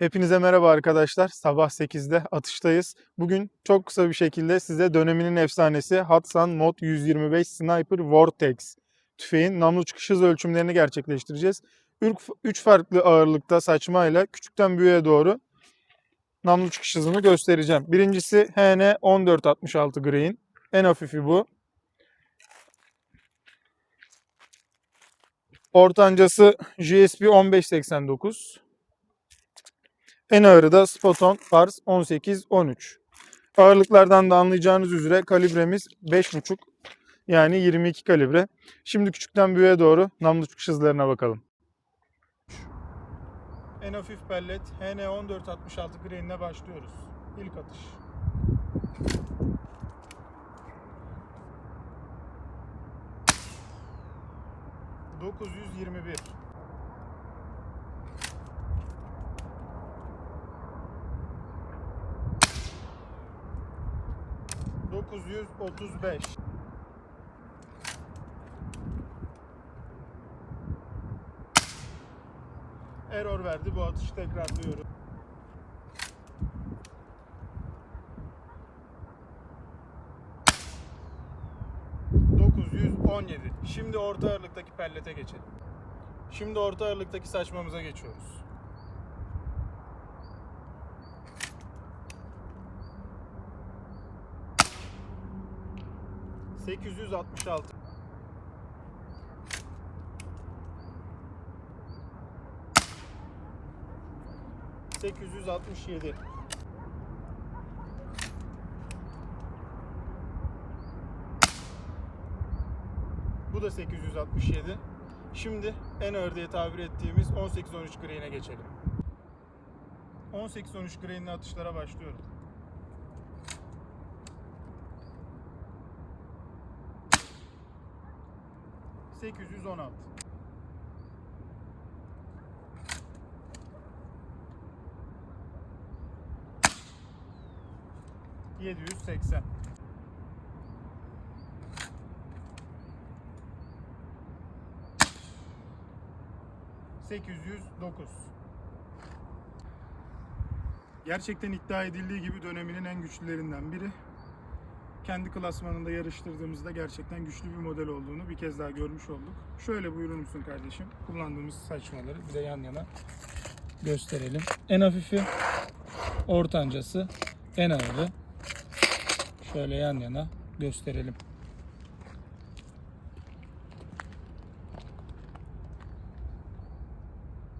Hepinize merhaba arkadaşlar. Sabah 8'de atıştayız. Bugün çok kısa bir şekilde size döneminin efsanesi Hatsan Mod 125 Sniper Vortex tüfeğin namlu çıkış hız ölçümlerini gerçekleştireceğiz. 3 farklı ağırlıkta saçmayla küçükten büyüğe doğru namlu çıkış hızını göstereceğim. Birincisi HN 1466 Green. En hafifi bu. Ortancası GSP 1589. En ağırı da Spoton Pars 18-13. Ağırlıklardan da anlayacağınız üzere kalibremiz 5.5 yani 22 kalibre. Şimdi küçükten büyüğe doğru namlu çıkış hızlarına bakalım. En hafif pellet HN 1466 grain'le başlıyoruz. İlk atış. Dokuz yüz yirmi bir. Dokuz yüz otuz beş. Error verdi. Bu atışı tekrarlıyorum. Şimdi orta ağırlıktaki pellete geçelim. Şimdi orta ağırlıktaki saçmamıza geçiyoruz. 866 867 Bu da 867. Şimdi en ağır diye tabir ettiğimiz 18-13 grain'e geçelim. 18-13 grain'li atışlara başlıyorum. Sekiz yüz on altı. Yedi yüz seksen. Sekiz yüz dokuz. Gerçekten iddia edildiği gibi döneminin en güçlülerinden biri kendi klasmanında yarıştırdığımızda gerçekten güçlü bir model olduğunu bir kez daha görmüş olduk. Şöyle buyurur musun kardeşim? Kullandığımız saçmaları bir de yan yana gösterelim. En hafifi, ortancası, en ağırı. Şöyle yan yana gösterelim.